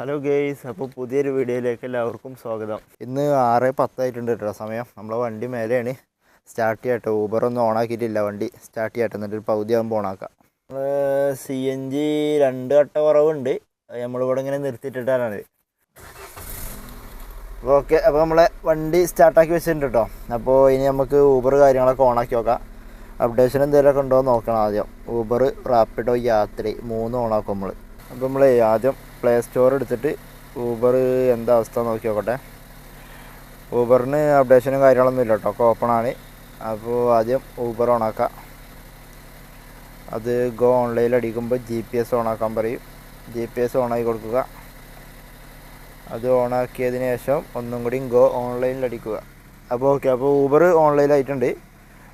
Hello guys അപ്പോൾ പുതിയൊരു വീഡിയോയിലേക്ക് എല്ലാവർക്കും സ്വാഗതം. ഇന്ന് ആറ് പത്തായിട്ടുണ്ട് കേട്ടോ സമയം. നമ്മളെ വണ്ടി മേലെയാണ്. സ്റ്റാർട്ട് ചെയ്യട്ടെ. ഊബറൊന്നും ഓണാക്കിയിട്ടില്ല വണ്ടി. സ്റ്റാർട്ട് ചെയ്യട്ടെ. എന്നിട്ട് ഒരു പകുതി ആകുമ്പോൾ ഓണാക്കാം നമ്മൾ സി എൻ ജി രണ്ട് കട്ട കുറവുണ്ട്. നമ്മളിവിടെ ഇങ്ങനെ നിർത്തിയിട്ടിട്ടാണ്. അപ്പോൾ ഓക്കെ അപ്പോൾ നമ്മളെ വണ്ടി സ്റ്റാർട്ടാക്കി വെച്ചിട്ടുണ്ട് കേട്ടോ. അപ്പോൾ ഇനി നമുക്ക് ഊബർ കാര്യങ്ങളൊക്കെ ഓണാക്കി നോക്കാം. അപ്ഡേഷൻ എന്തെങ്കിലുമൊക്കെ ഉണ്ടോ എന്ന് നോക്കണം ആദ്യം. ഊബർ റാപ്പിഡോ യാത്ര മൂന്ന് ഓണാക്കും നമ്മൾ അപ്പോൾ നമ്മൾ ആദ്യം പ്ലേ സ്റ്റോർ എടുത്തിട്ട് ഊബർ എന്താ അവസ്ഥ നോക്കി നോക്കട്ടെ. ഊബറിന് അപ്ഡേഷനും കാര്യങ്ങളൊന്നും ഇല്ല കേട്ടോ ഒക്കെ ഓപ്പൺ ആണ്. അപ്പോൾ ആദ്യം ഊബർ ഓണാക്കാം അത് ഗോ ഓൺലൈനിൽ അടിക്കുമ്പോൾ ജി പി എസ് ഓണാക്കാൻ പറയും. ജി പി എസ് ഓണാക്കി കൊടുക്കുക. അത് ഓണാക്കിയതിന് ശേഷം ഒന്നും കൂടി ഗോ ഓൺലൈനിൽ അടിക്കുക. അപ്പോൾ ഓക്കെ അപ്പോൾ ഊബർ ഓൺലൈനായിട്ടുണ്ട്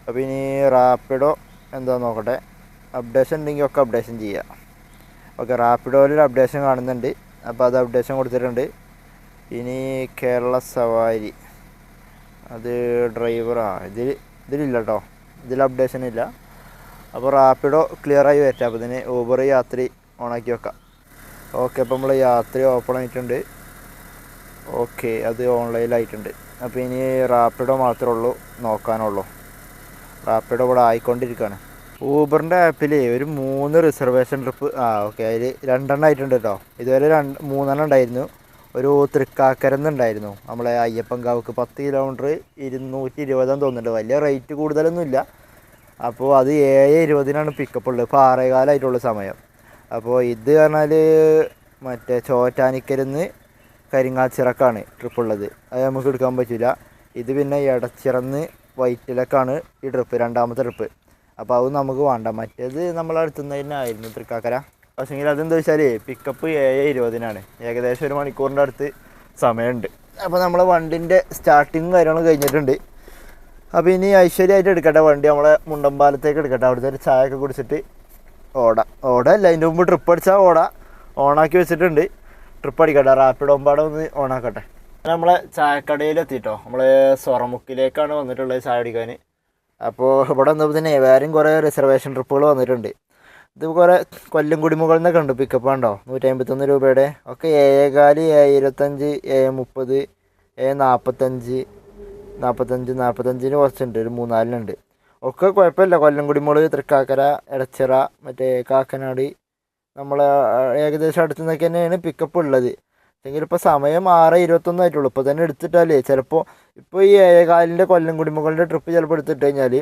അപ്പോൾ ഇനി റാപ്പിഡോ എന്താ നോക്കട്ടെ. അപ്ഡേഷൻ ഉണ്ടെങ്കിൽ ഒക്കെ അപ്ഡേഷൻ ചെയ്യുക ഓക്കെ റാപ്പിഡോയിൽ അപ്ഡേഷൻ കാണുന്നുണ്ട്. അപ്പോൾ അത് അപ്ഡേഷൻ കൊടുത്തിട്ടുണ്ട്. ഇനി കേരള സവാരി. അത് ഡ്രൈവറാ ഇതിൽ ഇതിലില്ല കേട്ടോ ഇതിൽ അപ്ഡേഷൻ ഇല്ല. അപ്പോൾ റാപ്പിഡോ ക്ലിയറായി വരട്ടെ. അപ്പോൾ ഇതിന് ഊബർ യാത്രി ഓണാക്കി വെക്കാം. ഓക്കെ അപ്പോൾ നമ്മൾ യാത്ര ഓപ്പൺ ആയിട്ടുണ്ട്. ഓക്കെ അത് ഓൺലൈനിലായിട്ടുണ്ട് അപ്പോൾ ഇനി റാപ്പിഡോ മാത്രമേ ഉള്ളൂ നോക്കാനുള്ളൂ. റാപ്പിഡോ ഇവിടെ ആയിക്കൊണ്ടിരിക്കുകയാണ് ഊബറിന്റെ ആപ്പിൽ ഒരു മൂന്ന് റിസർവേഷൻ ട്രിപ്പ് ആ ഓക്കെ അതിൽ രണ്ടെണ്ണം ആയിട്ടുണ്ട് കേട്ടോ ഇതുവരെ രണ്ട് മൂന്നെണ്ണം ഉണ്ടായിരുന്നു. ഒരു തൃക്കാക്കരന്നുണ്ടായിരുന്നു നമ്മളെ അയ്യപ്പൻകാവുക്ക് പത്ത് കിലോമീറ്റർ ഇരുന്നൂറ്റി ഇരുപതെന്ന് തോന്നുന്നുണ്ട്. വലിയ റേറ്റ് കൂടുതലൊന്നുമില്ല അപ്പോൾ അത് ഏഴ് ഇരുപതിനാണ് പിക്കപ്പ് ഉള്ളത്. ഇപ്പോൾ ആറേകാലമായിട്ടുള്ള സമയം. അപ്പോൾ ഇത് പറഞ്ഞാൽ മറ്റേ ചോറ്റാനിക്കരുന്ന് കരിങ്ങാച്ചിറക്കാണ് ട്രിപ്പ് ഉള്ളത്. അത് നമുക്ക് എടുക്കാൻ പറ്റില്ല ഇത് പിന്നെ ഇടച്ചിറന്ന് വൈറ്റിലക്കാണ് ഈ ട്രിപ്പ് രണ്ടാമത്തെ ട്രിപ്പ് അപ്പോൾ അത് നമുക്ക് വേണ്ട. മറ്റേത് നമ്മളെ അടുത്തുനിന്ന് തന്നെ ആയിരുന്നു തൃക്കാക്കര. പക്ഷേങ്കിൽ അതെന്താ വെച്ചാൽ പിക്കപ്പ് ഏഴ് ഇരുപതിനാണ്. ഏകദേശം ഒരു മണിക്കൂറിന്റെ അടുത്ത് സമയമുണ്ട്. അപ്പോൾ നമ്മളെ വണ്ടിന്റെ സ്റ്റാർട്ടിങ്ങും കാര്യങ്ങളും കഴിഞ്ഞിട്ടുണ്ട്. അപ്പോൾ ഇനി ഐശ്വര്യമായിട്ട് എടുക്കട്ടെ വണ്ടി നമ്മളെ മുണ്ടമ്പാലത്തേക്ക് എടുക്കട്ടെ. അവിടുത്തെ ഒരു ചായ ഒക്കെ കുടിച്ചിട്ട് ഓടാം. ഓട അല്ല അതിന്റെ മുമ്പ് ട്രിപ്പ് അടിച്ചാൽ ഓട. ഓണാക്കി വെച്ചിട്ടുണ്ട്. ട്രിപ്പ് അടിക്കട്ടെ. റാപ്പിഡ് ഒമ്പാടെ ഒന്ന് ഓണാക്കട്ടെ. നമ്മളെ ചായക്കടയിലെത്തിയിട്ടോ നമ്മൾ സ്വറമുക്കിലേക്കാണ് വന്നിട്ടുള്ളത് ചായ അടിക്കാൻ അപ്പോൾ ഇവിടെ വന്നപ്പോൾ തന്നെ വേറെയും കുറേ റിസർവേഷൻ ട്രിപ്പുകൾ വന്നിട്ടുണ്ട്. ഇത് കുറേ കൊല്ലം കുടിമുകളിൽ നിന്നൊക്കെ ഉണ്ട് പിക്കപ്പ് ഉണ്ടോ നൂറ്റി അമ്പത്തൊന്ന് രൂപയുടെ. ഒക്കെ ഏഴേകാൽ ഏഴ് ഇരുപത്തഞ്ച് ഏഴ് മുപ്പത് ഏഴ് നാൽപ്പത്തഞ്ച് നാൽപ്പത്തഞ്ച് നാൽപ്പത്തഞ്ചിന് കുറച്ചുണ്ട്. ഒരു മൂന്നാലിനുണ്ട്. ഒക്കെ കുഴപ്പമില്ല. കൊല്ലം കുടിമുളക് തൃക്കാക്കര എടച്ചിറ മറ്റേ കാക്കനാട്. നമ്മളെ ഏകദേശം അടുത്തുനിന്നൊക്കെ തന്നെയാണ് പിക്കപ്പ് ഉള്ളത്. എങ്കിൽ ഇപ്പോൾ സമയം ആറ് ഇരുപത്തൊന്നും ആയിട്ടുള്ളൂ ഇപ്പോൾ തന്നെ എടുത്തിട്ടാലേ ചിലപ്പോൾ ഇപ്പോൾ ഈ ഏകാലിന്റെ കൊല്ലം കുടിമകളുടെ ട്രിപ്പ് ചിലപ്പോൾ എടുത്തിട്ട് കഴിഞ്ഞാൽ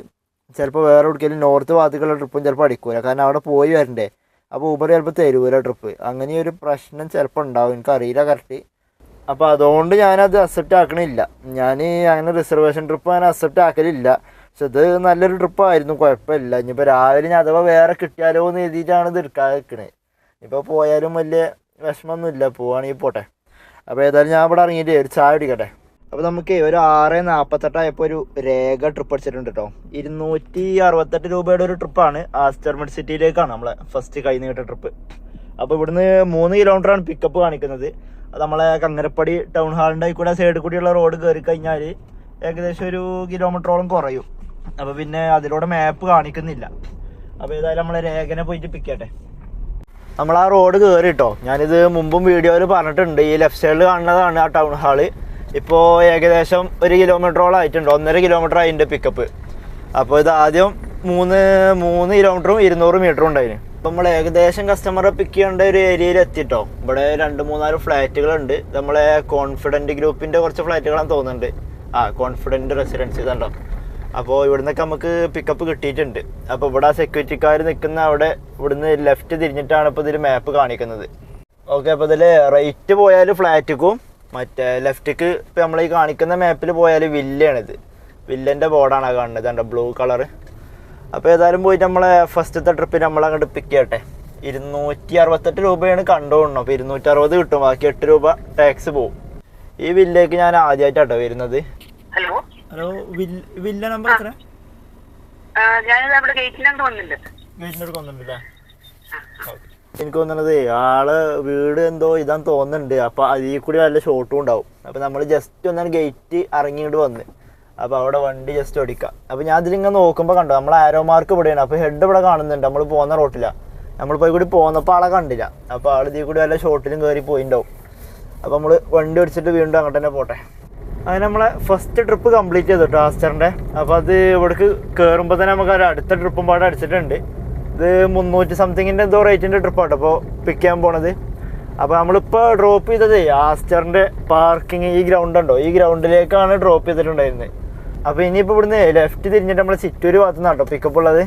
ചിലപ്പോൾ വേറെ എവിടേക്കെങ്കിലും നോർത്ത് ഭാഗത്തേക്കുള്ള ട്രിപ്പും ചിലപ്പോൾ അടിക്കൂല. കാരണം അവിടെ പോയി വരണ്ടേ. അപ്പോൾ ഊബർ ചിലപ്പോൾ തരൂല ട്രിപ്പ്. അങ്ങനെ ഒരു പ്രശ്നം ചിലപ്പോൾ ഉണ്ടാവും. എനിക്കറിയില്ല കറക്റ്റ് അപ്പോൾ അതുകൊണ്ട് ഞാനത് അക്സെപ്റ്റ് ആക്കണില്ല. ഞാൻ അങ്ങനെ റിസർവേഷൻ ട്രിപ്പ് ഞാൻ അക്സെപ്റ്റ് ആക്കലില്ല. പക്ഷെ ഇത് നല്ലൊരു ട്രിപ്പായിരുന്നു കുഴപ്പമില്ല. ഇനിയിപ്പോൾ രാവിലെ ഞാൻ അഥവാ വേറെ കിട്ടിയാലോ എന്ന് എഴുതിയിട്ടാണ് ഇത് എടുക്കാതെ നിൽക്കണേ ഇപ്പോൾ പോയാലും വലിയ വിഷമമൊന്നുമില്ല പോവാണെങ്കിൽ പോട്ടെ. അപ്പോൾ ഏതായാലും ഞാൻ ഇവിടെ ഇറങ്ങിയിട്ട് ഒരു ചായ കുടിക്കട്ടെ. അപ്പോൾ നമുക്ക് ഒരു ആറ് നാൽപ്പത്തെട്ടായപ്പോൾ ഒരു രേഖ ട്രിപ്പ് അടിച്ചിട്ടുണ്ട് കേട്ടോ ഇരുന്നൂറ്റി അറുപത്തെട്ട് രൂപയുടെ ഒരു ട്രിപ്പാണ് ആസ്റ്റർമെഡ് സിറ്റിയിലേക്കാണ് നമ്മളെ ഫസ്റ്റ് കൈ നീട്ട ട്രിപ്പ് അപ്പോൾ ഇവിടുന്ന് മൂന്ന് കിലോമീറ്ററാണ് പിക്കപ്പ് കാണിക്കുന്നത്. അത് നമ്മളെ കങ്ങരപ്പടി ടൗൺ ഹാളിന്റെ കൂടെ സൈഡിൽ കൂടിയുള്ള റോഡ് കയറി കഴിഞ്ഞാൽ ഏകദേശം ഒരു കിലോമീറ്ററോളം കുറയും. അപ്പോൾ പിന്നെ അതിലൂടെ മാപ്പ് കാണിക്കുന്നില്ല. അപ്പോൾ ഏതായാലും നമ്മളെ രേഖനെ പോയിട്ട് പിക്കട്ടെ നമ്മൾ ആ റോഡ് കയറി കേട്ടോ ഞാനിത് മുമ്പും വീഡിയോയിൽ പറഞ്ഞിട്ടുണ്ട്. ഈ ലെഫ്റ്റ് സൈഡിൽ കാണുന്നതാണ് ആ ടൗൺ ഹാൾ ഇപ്പോൾ ഏകദേശം ഒരു കിലോമീറ്ററോളം ആയിട്ടുണ്ട്. ഒന്നര കിലോമീറ്റർ അതിന്റെ പിക്കപ്പ് അപ്പോൾ ഇത് ആദ്യം മൂന്ന് മൂന്ന് കിലോമീറ്ററും ഇരുന്നൂറ് മീറ്ററും ഉണ്ടായിരുന്നു അപ്പോൾ നമ്മൾ ഏകദേശം കസ്റ്റമറെ പിക്ക് ചെയ്യേണ്ട ഒരു ഏരിയയിൽ എത്തിട്ടോ. ഇവിടെ രണ്ട് മൂന്നാൽ ഫ്ലാറ്റുകളുണ്ട് നമ്മളെ കോൺഫിഡന്റ് ഗ്രൂപ്പിന്റെ കുറച്ച് ഫ്ലാറ്റുകളാണ് തോന്നുന്നുണ്ട്. ആ കോൺഫിഡന്റ് റെസിഡൻസി ഇതുണ്ടോ അപ്പോൾ ഇവിടുന്നൊക്കെ നമുക്ക് പിക്കപ്പ് കിട്ടിയിട്ടുണ്ട്. അപ്പോൾ ഇവിടെ സെക്യൂരിറ്റിക്കാർ നിൽക്കുന്ന അവിടെ ഇവിടുന്ന് ലെഫ്റ്റ് തിരിഞ്ഞിട്ടാണ് ഇപ്പോൾ ഇതിൽ മാപ്പ് കാണിക്കുന്നത്. ഓക്കെ അപ്പോൾ ഇതിൽ റൈറ്റ് പോയാൽ ഫ്ലാറ്റിക്കും മറ്റേ ലെഫ്റ്റിക്ക് ഇപ്പോൾ നമ്മൾ ഈ കാണിക്കുന്ന മാപ്പിൽ പോയാൽ വില്ലയാണിത് വില്ലന്റെ ബോർഡാണ് കാണുന്നത് കണ്ടോ? ബ്ലൂ കളർ അപ്പോൾ ഏതായാലും പോയിട്ട് നമ്മളെ ഫസ്റ്റത്തെ ട്രിപ്പ് നമ്മൾ അങ്ങോട്ട് പിക്ക് ചെയ്യട്ടെ. ഇരുന്നൂറ്റി അറുപത്തെട്ട് രൂപയാണ് കണ്ടുകൊണ്ടു. അപ്പോൾ ഇരുന്നൂറ്റി അറുപത് കിട്ടും. ബാക്കി എട്ട് രൂപ ടാക്സ് പോവും. ഈ വില്ലേക്ക് ഞാൻ ആദ്യമായിട്ടാട്ടോ വരുന്നത്. ഹലോ ഹലോ വില്ല നമ്പർ എത്ര ഞാനിത് അവിടെ ഗേറ്റിനടുത്ത് വന്നിട്ടുണ്ട് വന്നിട്ടുണ്ടല്ലേ എനിക്ക് തോന്നണത് ആൾ വീട് എന്തോ ഇതാന്ന് തോന്നുന്നുണ്ട്. അപ്പൊ അതിൽ കൂടി നല്ല ഷോട്ടും ഉണ്ടാവും. അപ്പൊ നമ്മൾ ജസ്റ്റ് ഒന്നാണ് ഗേറ്റ് ഇറങ്ങിയിട്ട് വന്ന്. അപ്പൊ അവിടെ വണ്ടി ജസ്റ്റ് ഓടിക്കാം. അപ്പൊ ഞാൻ ഇതിലിങ്ങനെ നോക്കുമ്പോ കണ്ടു നമ്മൾ ആരോ മാർക്ക് ഇവിടെയാണ്. അപ്പൊ ഹെഡ് ഇവിടെ കാണുന്നുണ്ട്. നമ്മൾ പോകുന്ന റോട്ടില്ല നമ്മൾ പോയി കൂടി പോന്നപ്പോൾ ആളെ കണ്ടില്ല. അപ്പോൾ ആൾ ഇതിൽ കൂടി വല്ല ഷോട്ടിലും കയറി പോയിണ്ടാവും. അപ്പോൾ നമ്മൾ വണ്ടി ഓടിച്ചിട്ട് വീണ്ടും അങ്ങോട്ട് തന്നെ പോട്ടെ. അങ്ങനെ നമ്മളെ ഫസ്റ്റ് ട്രിപ്പ് കംപ്ലീറ്റ് ചെയ്തു കേട്ടോ ആസ്റ്ററിന്റെ അപ്പോൾ അത് ഇവിടേക്ക് കയറുമ്പോൾ തന്നെ നമുക്ക് ഒരു അടുത്ത ട്രിപ്പും പാടെ അടിച്ചിട്ടുണ്ട്. ഇത് മുന്നൂറ്റി സംതിങ്ങിന്റെ എന്തോ റേറ്റിന്റെ ട്രിപ്പാട്ടോ അപ്പോൾ പിക്ക് ചെയ്യാൻ പോണത്. അപ്പോൾ നമ്മളിപ്പോൾ ഡ്രോപ്പ് ചെയ്തത് ആസ്റ്ററിന്റെ പാർക്കിംഗ് ഈ ഗ്രൗണ്ട് ഉണ്ടോ? ഈ ഗ്രൗണ്ടിലേക്കാണ് ഡ്രോപ്പ് ചെയ്തിട്ടുണ്ടായിരുന്നത്. അപ്പോൾ ഇനിയിപ്പോൾ ഇവിടുന്ന് ലെഫ്റ്റ് തിരിഞ്ഞിട്ട് നമ്മൾ ചിറ്റൂർ ഭാഗത്തു നിന്നാട്ടോ പിക്കപ്പ് ഉള്ളത്.